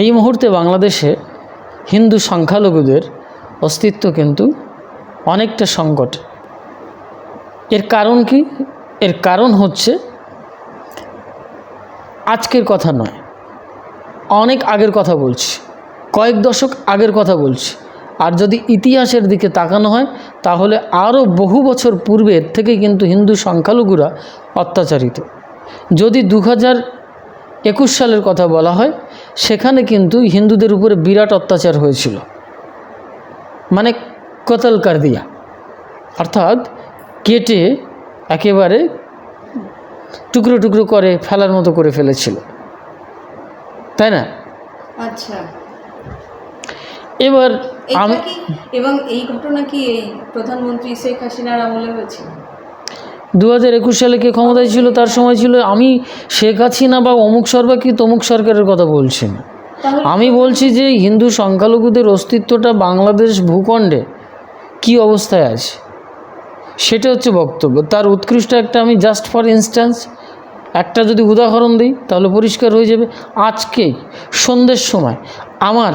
এই মুহূর্তে বাংলাদেশে হিন্দু সংখ্যালঘুদের অস্তিত্ব কিন্তু অনেকটা সংকট। এর কারণ কি? এর কারণ হচ্ছে আজকের কথা নয়, অনেক আগের কথা বলছি, কয়েক দশক আগের কথা বলছি। আর যদি ইতিহাসের দিকে তাকানো হয়, তাহলে আরও বহু বছর পূর্বের থেকে কিন্তু হিন্দু সংখ্যালঘুরা অত্যাচারিত। যদি দু একুশ সালের কথা বলা হয় সেখানে কিন্তু হিন্দুদের উপরে বিরাট অত্যাচার হয়েছিল। মানে কতল কার দিয়া। অর্থাৎ কেটে একেবারে টুকরো টুকরো করে ফেলার মতো করে ফেলেছিল। তাই না? আচ্ছা। এবার আমি এবং এই ঘটনা কি এই প্রধানমন্ত্রী শেখ হাসিনার আমলে হয়েছে? দু হাজার একুশ সালে কে ক্ষমতায় ছিল তার সময় ছিল আমি শেখ হাসিনা বা অমুক সরকার কি তমুক সরকারের কথা বলছি না। আমি বলছি যে হিন্দু সংখ্যালঘুদের অস্তিত্বটা বাংলাদেশ ভূখণ্ডে কি অবস্থায় আছে সেটা হচ্ছে বক্তব্য। তার উৎকৃষ্ট একটা আমি জাস্ট ফর ইনস্ট্যান্স একটা যদি উদাহরণ দিই তাহলে পরিষ্কার হয়ে যাবে। আজকে সন্ধ্যের সময় আমার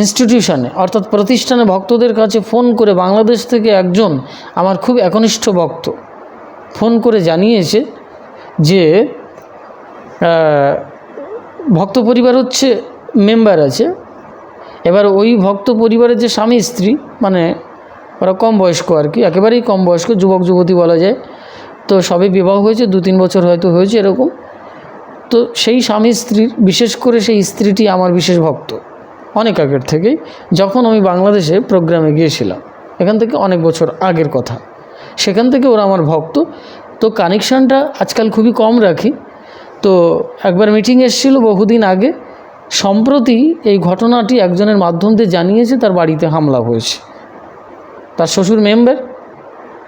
ইনস্টিটিউশনে অর্থাৎ প্রতিষ্ঠানে ভক্তদের কাছে ফোন করে বাংলাদেশ থেকে একজন আমার খুব একনিষ্ঠ ভক্ত ফোন করে জানিয়েছে যে ভক্ত পরিবার হচ্ছে মেম্বার আছে। এবার ওই ভক্ত পরিবারের যে স্বামী স্ত্রী মানে ওরা কম বয়স্ক আর কি, একেবারেই কম বয়স্ক, যুবক যুবতী বলা যায়, তো সবে বিবাহ হয়েছে, দু তিন বছর হয়তো হয়েছে এরকম। তো সেই স্বামী স্ত্রীর, বিশেষ করে সেই স্ত্রীটি আমার বিশেষ ভক্ত। অনেক আগের থেকেই, যখন আমি বাংলাদেশে প্রোগ্রামে গিয়েছিলাম, এখান থেকে অনেক বছর আগের কথা। সেখান থেকে ওরা আমার ভক্ত। তো কানেকশানটা আজকাল খুবই কম রাখি। তো একবার মিটিং এসেছিল বহুদিন আগে। সম্প্রতি এই ঘটনাটি একজনের মাধ্যম দিয়ে জানিয়েছে, তার বাড়িতে হামলা হয়েছে। তার শ্বশুর মেম্বার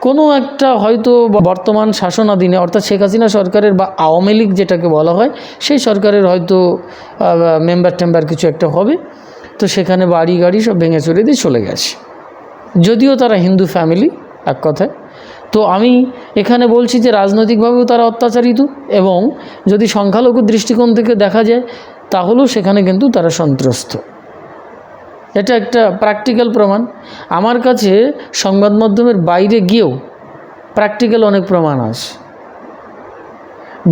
কোনো একটা হয়তো বর্তমান শাসনাধীনে, অর্থাৎ শেখ হাসিনা সরকারের বা আওয়ামী লীগ যেটাকে বলা হয়, সেই সরকারের হয়তো মেম্বার টেম্বার কিছু একটা হবে। তো সেখানে বাড়ি গাড়ি সব ভেঙে চড়ে দিয়ে চলে গেছে। যদিও তারা হিন্দু ফ্যামিলি এক কথায়। তো আমি এখানে বলছি যে রাজনৈতিকভাবেও তারা অত্যাচারিত এবং যদি সংখ্যালঘু দৃষ্টিকোণ থেকে দেখা যায়, তাহলেও সেখানে কিন্তু তারা সন্ত্রস্ত। এটা একটা প্র্যাকটিক্যাল প্রমাণ। আমার কাছে সংবাদ মাধ্যমের বাইরে গিয়েও প্র্যাকটিক্যাল অনেক প্রমাণ আছে।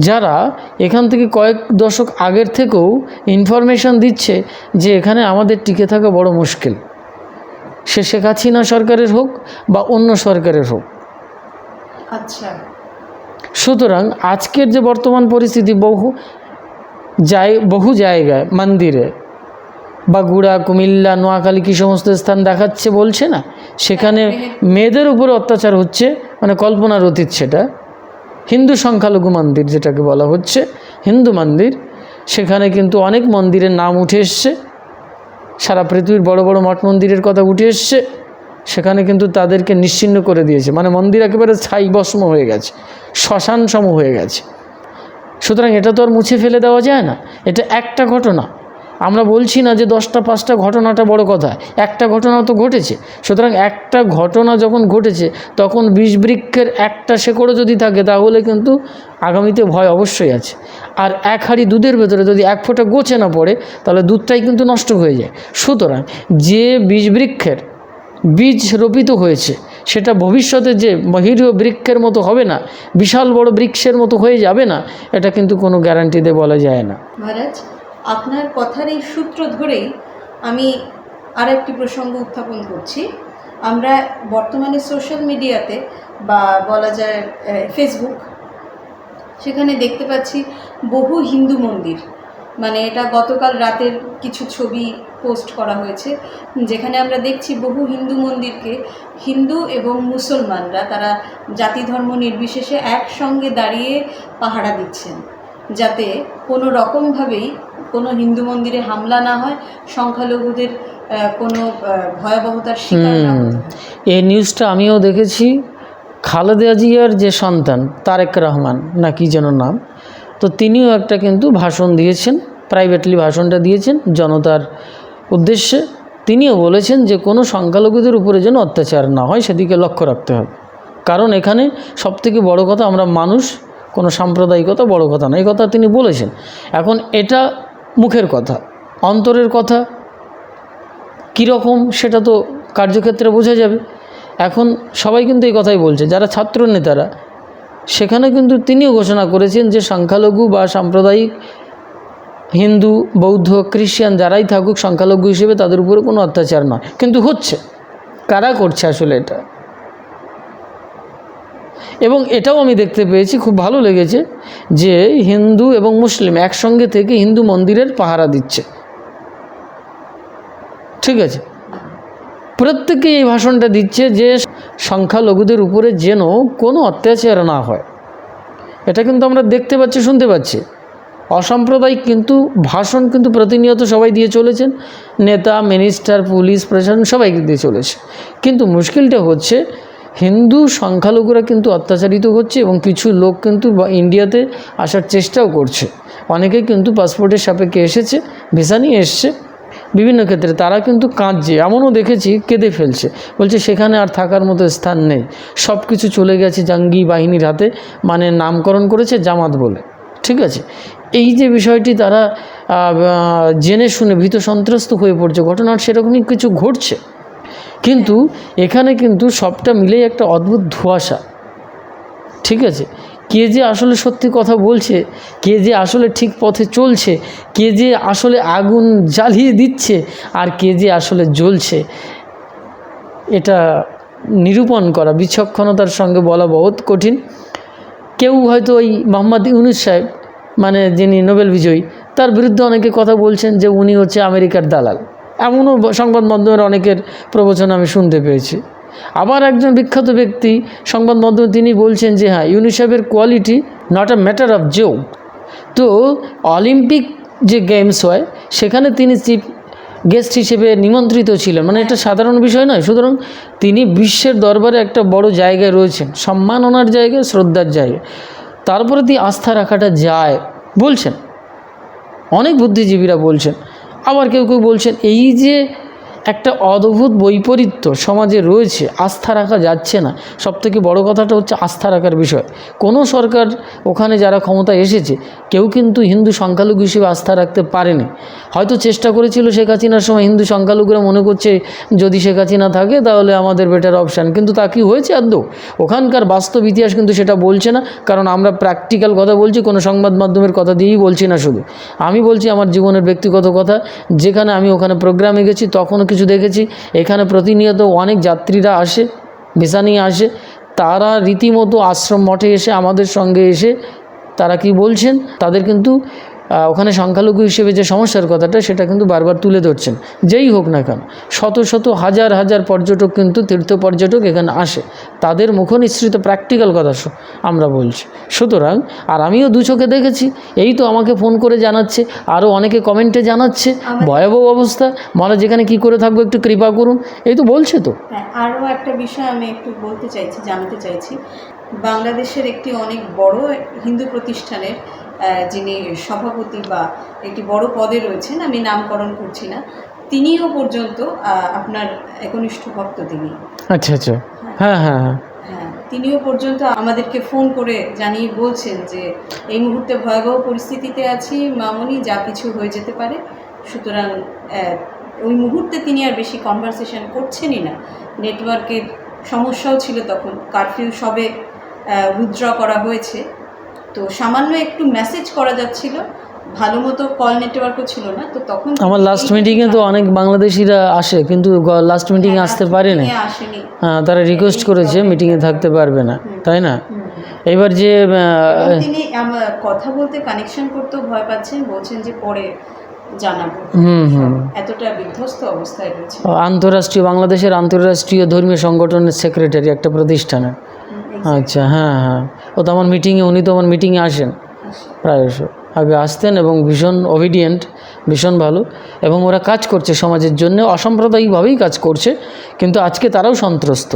যারা এখান থেকে কয়েক দশক আগের থেকেও ইনফরমেশন দিচ্ছে যে এখানে আমাদের টিকে থাকা বড় মুশকিল। সে শেখ হাসিনা সরকারের হোক বা অন্য সরকারের হোক। আচ্ছা। সুতরাং আজকের যে বর্তমান পরিস্থিতি বহু জায় বহু জায়গায় মন্দিরে বাঁকুড়া কুমিল্লা নোয়াখালী কী সমস্ত স্থান দেখাচ্ছে বলছে না? সেখানে মেয়েদের উপরে অত্যাচার হচ্ছে মানে কল্পনার অতীত সেটা। হিন্দু সংখ্যালঘু মন্দির যেটাকে বলা হচ্ছে হিন্দু মন্দির সেখানে কিন্তু অনেক মন্দিরের নাম উঠে এসছে। সারা পৃথিবীর বড় বড় মঠ মন্দিরের কথা উঠে এসছে, সেখানে কিন্তু তাদেরকে নিশ্চিহ্ন করে দিয়েছে। মানে মন্দির একেবারে ছাই ভস্ম হয়ে গেছে শ্মশান সম হয়ে গেছে। সুতরাং এটা তো আর মুছে ফেলে দেওয়া যায় না, এটা একটা ঘটনা। আমরা বলছি না যে দশটা, পাঁচটা ঘটনাটা বড় কথা, একটা ঘটনা তো ঘটেছে। সুতরাং একটা ঘটনা যখন ঘটেছে, তখন বিষবৃক্ষের একটা শেকড়ও যদি থাকে, তাহলে কিন্তু আগামীতে ভয় অবশ্যই আছে। আর এক হাঁড়ি দুধের ভেতরে যদি এক ফোঁটা গোছে না পড়ে, তাহলে দুধটাই কিন্তু নষ্ট হয়ে যায়। সুতরাং যে বীজ বৃক্ষের বীজ রোপিত হয়েছে, সেটা ভবিষ্যতে যে মহিরীয় বৃক্ষের মতো হবে না, বিশাল বড় বৃক্ষের মতো হয়ে যাবে না, এটা কিন্তু কোনো গ্যারান্টি দিয়ে বলা যায় না। মহারাজ, আপনার কথার এই সূত্র ধরেই আমি আর একটি প্রসঙ্গ উত্থাপন করছি। আমরা বর্তমানে সোশ্যাল মিডিয়াতে বা বলা যায় ফেসবুক সেখানে দেখতে পাচ্ছি বহু হিন্দু মন্দির। মানে এটা গতকাল রাতের কিছু ছবি পোস্ট করা হয়েছে যেখানে আমরা দেখছি বহু হিন্দু মন্দিরকে হিন্দু এবং মুসলমানরা তারা জাতি ধর্ম নির্বিশেষে একসঙ্গে দাঁড়িয়ে পাহারা দিচ্ছেন যাতে কোনো রকমভাবেই কোনো হিন্দু মন্দিরে হামলা না হয় সংখ্যালঘুদের কোনো ভয়াবহতার শিকার না হয়। এই নিউজটা আমিও দেখেছি। খালেদা জিয়ার যে সন্তান, তারেক রহমান, না কি যেন নাম, তো তিনিও একটা কিন্তু ভাষণ দিয়েছেন প্রাইভেটলি ভাষণটা দিয়েছেন জনতার উদ্দেশ্যে। তিনিও বলেছেন যে কোনো সংখ্যালঘুদের উপরে যেন অত্যাচার না হয়, সেদিকে লক্ষ্য রাখতে হবে। কারণ এখানে সবথেকে বড় কথা, আমরা মানুষ, কোনো সাম্প্রদায়িকতা বড় কথা না, এই কথা তিনি বলেছেন। এখন এটা মুখের কথা, অন্তরের কথা, কীরকম সেটা তো কার্যক্ষেত্রে বোঝা যাবে। এখন সবাই কিন্তু এই কথাই বলছে, যারা ছাত্র নেতারা, সেখানে কিন্তু তিনিও ঘোষণা করেছেন যে সংখ্যালঘু বা সাম্প্রদায়িক হিন্দু, বৌদ্ধ, খ্রিস্টান যারাই থাকুক, সংখ্যালঘু হিসেবে তাদের উপরে কোনো অত্যাচার নয়। কিন্তু হচ্ছে, কারা করছে আসলে এটা? এবং এটাও আমি দেখতে পেয়েছি, খুব ভালো লেগেছে যে হিন্দু এবং মুসলিম একসঙ্গে থেকে হিন্দু মন্দিরের পাহারা দিচ্ছে। ঠিক আছে? প্রত্যেকে এই ভাষণটা দিচ্ছে যে সংখ্যালঘুদের উপরে যেন কোনো অত্যাচার না হয়। এটা কিন্তু আমরা দেখতে পাচ্ছি, শুনতে পাচ্ছি। অসাম্প্রদায়িক কিন্তু ভাষণ কিন্তু প্রতিনিয়ত সবাই দিয়ে চলেছেন। নেতা মিনিস্টার পুলিশ প্রশাসন সবাই দিয়ে চলেছে। কিন্তু মুশকিলটা হচ্ছে, হিন্দু সংখ্যালঘুরা কিন্তু অত্যাচারিত হচ্ছে এবং কিছু লোক কিন্তু ইন্ডিয়াতে আসার চেষ্টাও করছে। অনেকে কিন্তু পাসপোর্টের সাপেক্ষে এসেছে ভিসা নিয়ে এসছে। বিভিন্ন ক্ষেত্রে তারা কিন্তু কাঁদছে। এমনও দেখেছি কেঁদে ফেলছে। বলছে, সেখানে আর থাকার মতো স্থান নেই। সব কিছু চলে গেছে জাঙ্গি বাহিনীর হাতে মানে নামকরণ করেছে জামাত বলে। ঠিক আছে? এই যে বিষয়টি তারা জেনে শুনে ভীত সন্ত্রস্ত হয়ে পড়ছে, ঘটনার সেরকমই কিছু ঘটছে। কিন্তু এখানে কিন্তু সবটা মিলেই একটা অদ্ভুত ধোঁয়াশা। ঠিক আছে? কে যে আসলে সত্যি কথা বলছে, কে যে আসলে ঠিক পথে চলছে, কে যে আসলে আগুন জ্বালিয়ে দিচ্ছে আর কে যে আসলে জ্বলছে, এটা নিরূপণ করা, বিচক্ষণতার সঙ্গে বলা বহুত কঠিন। কেউ হয়তো ওই মোহাম্মদ ইউনুস সাহেব মানে যিনি নোবেল বিজয়ী, তার বিরুদ্ধে অনেকে কথা বলছেন যে উনি হচ্ছে আমেরিকার দালাল। এমনও সংবাদ মাধ্যমের অনেকের প্রবচন আমি শুনতে পেয়েছি। আবার একজন বিখ্যাত ব্যক্তি সংবাদ মাধ্যমে তিনি বলছেন যে হ্যাঁ ইউনিসেফের quality not a matter of জো তো অলিম্পিক যে গেমস হয়, সেখানে তিনি চিফ গেস্ট হিসেবে নিমন্ত্রিত ছিলেন। মানে এটা সাধারণ বিষয় নয়, সুতরাং তিনি বিশ্বের দরবারে একটা বড় জায়গায় রয়েছেন। সম্মাননার জায়গায়, শ্রদ্ধার জায়গায়। তারপরে প্রতি আস্থা রাখাটা যায়, বলছেন। অনেক বুদ্ধিজীবীরা বলছেন। আবার কেউ কেউ বলছেন, এই যে একটা অদ্ভুত বৈপরীত্য সমাজে রয়েছে, আস্থা রাখা যাচ্ছে না। সবথেকে বড় কথাটা হচ্ছে আস্থা রাখার বিষয়। কোনো সরকার ওখানে যারা ক্ষমতায় এসেছে, কেউ কিন্তু হিন্দু সংখ্যালঘু হিসেবে আস্থা রাখতে পারেনি। হয়তো চেষ্টা করেছিল শেখ হাসিনার সময়, হিন্দু সংখ্যালঘুরা মনে করছে যদি শেখ হাসিনা থাকে তাহলে আমাদের বেটার অপশান কিন্তু তা কি হয়েছে আদৌ ওখানকার বাস্তব ইতিহাস কিন্তু সেটা বলছে না, কারণ আমরা প্র্যাকটিক্যাল কথা বলছি, কোনো সংবাদ মাধ্যমের কথা দিয়েই বলছি না শুধু। আমি বলছি আমার জীবনের ব্যক্তিগত কথা, যেখানে আমি ওখানে প্রোগ্রামে গেছি, তখনও কিছু দেখেছি। এখানে প্রতিনিয়ত অনেক যাত্রীরা আসে, ভিসা নিয়ে আসে। তারা রীতিমতো আশ্রম মঠে এসে আমাদের সঙ্গে এসে তারা কি বলছেন? তাদের কিন্তু ওখানে সংখ্যালঘু হিসেবে যে সমস্যার কথাটা সেটা কিন্তু বারবার তুলে ধরছেন। যেই হোক না কেন শত শত হাজার হাজার পর্যটক কিন্তু তীর্থ পর্যটক এখানে আসে। তাদের মুখনিসৃত প্র্যাকটিক্যাল কথা আমরা বলছি। সুতরাং আর আমিও দু চোখে দেখেছি এই তো আমাকে ফোন করে জানাচ্ছে আরও অনেকে কমেন্টে জানাচ্ছে ভয়াবহ অবস্থা। মারা যেখানে কি করে থাকব একটু কৃপা করুন। এই তো বলছে তো। হ্যাঁ আরও একটা বিষয় আমি একটু বলতে চাইছি জানাতে চাইছি। বাংলাদেশের একটি অনেক বড় হিন্দু প্রতিষ্ঠানের যিনি সভাপতি বা একটি বড় পদে রয়েছেন আমি নামকরণ করছি না তিনিও পর্যন্ত আপনার একনিষ্ঠ ভক্ত তিনি। আচ্ছা আচ্ছা। হ্যাঁ। হ্যাঁ হ্যাঁ হ্যাঁ। তিনিও পর্যন্ত আমাদেরকে ফোন করে জানিয়ে বলছেন যে এই মুহূর্তে ভয়াবহ পরিস্থিতিতে আছি মামনি যা কিছু হয়ে যেতে পারে। সুতরাং ওই মুহূর্তে তিনি আর বেশি কনভারসেশন করছেনই না। নেটওয়ার্কের সমস্যাও ছিল তখন কারফিউ সবে উইথড্র করা হয়েছে। তো সামান্য একটু মেসেজ করা যাচ্ছিল। ভালো মতো কল নেটওয়ার্কও ছিল না তো তখন আমার লাস্ট মিটিংয়ে তো অনেক বাংলাদেশিরা আসে কিন্তু লাস্ট মিটিংয়ে আসতে পারেনি নিয়ে আসেনি। হ্যাঁ তারা রিকোয়েস্ট করেছে মিটিংয়ে থাকতে পারবে না তাই না? এবার যে তিনি আমার কথা বলতে কানেকশন করতেও ভয় পাচ্ছেন বলছেন যে পরে জানাব। হুম হুম। এতটা বিধ্বস্ত অবস্থায় রয়েছে। আন্তরাষ্ট্রীয় বাংলাদেশের আন্তরাষ্ট্রীয় ধর্মীয় সংগঠনের সেক্রেটারি একটা প্রতিষ্ঠানের। আচ্ছা হ্যাঁ হ্যাঁ। ও তো আমার মিটিংয়ে উনি তো আমার মিটিংয়ে আসেন। প্রায়শ। আগে আসতেন এবং ভীষণ অবিডিয়েন্ট ভীষণ ভালো। এবং ওরা কাজ করছে সমাজের জন্য অসাম্প্রদায়িকভাবেই কাজ করছে কিন্তু আজকে তারাও সন্ত্রস্ত।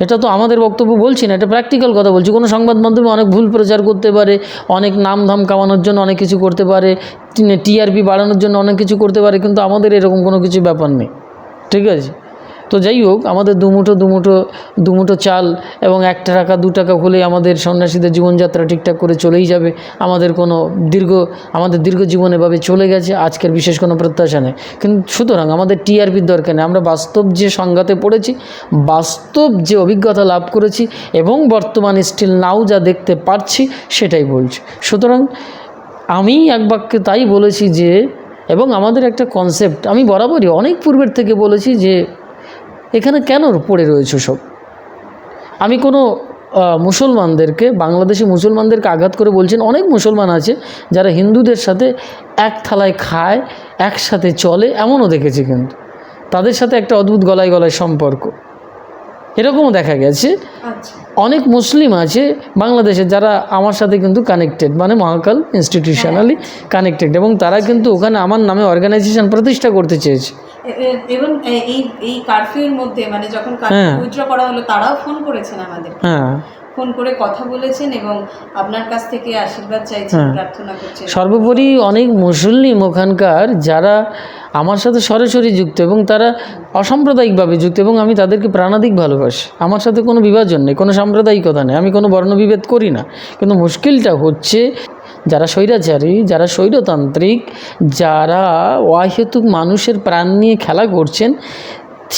এটা তো আমাদের বক্তব্য বলছি না এটা প্র্যাকটিক্যাল কথা বলছি। কোনো সংবাদ মাধ্যমে অনেক ভুল প্রচার করতে পারে অনেক নাম ধাম কামানোর জন্য অনেক কিছু করতে পারে টিআরপি বাড়ানোর জন্য অনেক কিছু করতে পারে কিন্তু আমাদের এরকম কোনো কিছু ব্যাপার নেই। ঠিক আছে? তো যাই হোক, আমাদের দুমুঠো দুমুঠো দুমুঠো চাল এবং এক টাকা, দু টাকা হলে আমাদের সন্ন্যাসীদের জীবনযাত্রা ঠিকঠাক করে চলেই যাবে। আমাদের কোনো দীর্ঘ, আমাদের দীর্ঘ জীবন এভাবে চলে গেছে, আজকের বিশেষ কোনো প্রত্যাশা নেই। কিন্তু সুতরাং আমাদের টিআরপির দরকার নেই। আমরা বাস্তব যে সংঘাতে পড়েছি, বাস্তব যে অভিজ্ঞতা লাভ করেছি এবং বর্তমান স্টিল নাও যা দেখতে পাচ্ছি সেটাই বলছি। সুতরাং আমি এক বাক্যে তাই বলেছি যে, এবং আমাদের একটা কনসেপ্ট আমি বরাবরই অনেক পূর্বের থেকে বলেছি যে এখানে কেন পড়ে রয়েছে সব? আমি কোনো মুসলমানদেরকে, বাংলাদেশি মুসলমানদেরকে আঘাত করে বলছেন, অনেক মুসলমান আছে যারা হিন্দুদের সাথে এক থালায় খায়, একসাথে চলে, এমনও দেখেছি কিন্তু। তাদের সাথে একটা অদ্ভুত গলায় গলায় সম্পর্ক। এরকমও দেখা গেছে। আচ্ছা। অনেক মুসলিম আছে বাংলাদেশে যারা আমার সাথে কিন্তু কানেক্টেড মানে মহাকাল ইনস্টিটিউশনালি কানেক্টেড এবং তারা কিন্তু ওখানে আমার নামে অর্গানাইজেশন প্রতিষ্ঠা করতে চেয়েছে। এবং এই এই কারফিউর মধ্যে মানে যখন হ্যাঁ। কারফিউ উইথড্র করা হলো তারাও ফোন করেছেন আমাদের হ্যাঁ। ফোন করে কথা বলেছেন এবং আপনার কাছ থেকে আশীর্বাদ চাইছেন হ্যাঁ। প্রার্থনা করছেন। সর্বোপরি অনেক মুসলিম ওখানকার যারা আমার সাথে সরাসরি যুক্ত এবং তারা অসাম্প্রদায়িকভাবে যুক্ত এবং আমি তাদেরকে প্রাণাধিক ভালোবাসি। আমার সাথে কোনো বিভাজন নেই কোনো সাম্প্রদায়িকতা নেই। আমি কোনো বর্ণবিভেদ করি না। কিন্তু মুশকিলটা হচ্ছে যারা স্বৈরাচারী যারা স্বৈরতান্ত্রিক যারা অহেতুক মানুষের প্রাণ নিয়ে খেলা করছেন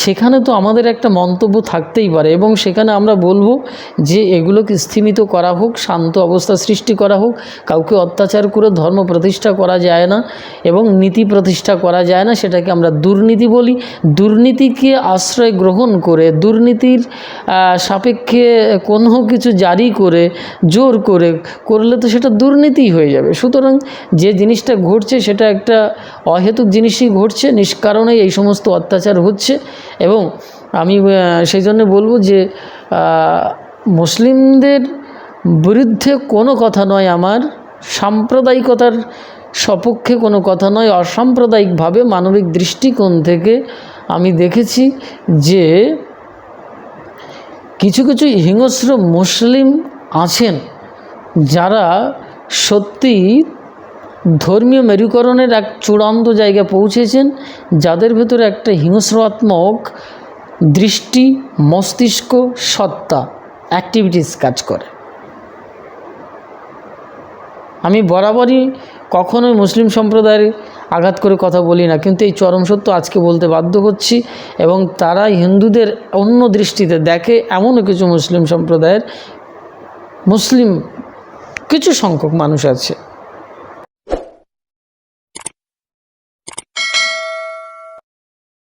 সেখানে তো আমাদের একটা মন্তব্য থাকতেই পারে এবং সেখানে আমরা বলব যে এগুলোকে স্থিমিত করা হোক, শান্ত অবস্থা সৃষ্টি করা হোক, কাউকে অত্যাচার করে ধর্ম প্রতিষ্ঠা করা যায় না এবং নীতি প্রতিষ্ঠা করা যায় না সেটাকে আমরা দুর্নীতি বলি। দুর্নীতিকে আশ্রয় গ্রহণ করে, দুর্নীতির সাপেক্ষে কোনো কিছু জারি করে, জোর করে করলে তো সেটা দুর্নীতি হয়ে যাবে। সুতরাং যে জিনিসটা ঘটছে সেটা একটা অহেতুক জিনিসই ঘটছে, নিষ্কারণেই এই সমস্ত অত্যাচার হচ্ছে এবং আমি সেই জন্য বলব যে মুসলিমদের বিরুদ্ধে কোনো কথা নয় আমার, সাম্প্রদায়িকতার সপক্ষে কোনো কথা নয়, অসাম্প্রদায়িকভাবে মানবিক দৃষ্টিকোণ থেকে আমি দেখেছি যে কিছু কিছু হিংস্র মুসলিম আছেন যারা সত্যি ধর্মীয় মেরুকরণের এক চূড়ান্ত জায়গায় পৌঁছেছেন, যাদের ভেতরে একটা হিংস্রাত্মক দৃষ্টি, মস্তিষ্ক, সত্তা অ্যাক্টিভিটিস কাজ করে। আমি বরাবরই কখনোই মুসলিম সম্প্রদায়ের আঘাত করে কথা বলি না, কিন্তু এই চরম সত্য আজকে বলতে বাধ্য হচ্ছি এবং তারা হিন্দুদের অন্য দৃষ্টিতে দেখে এমনও কিছু মুসলিম সম্প্রদায়ের মুসলিম কিছু সংখ্যক মানুষ আছে।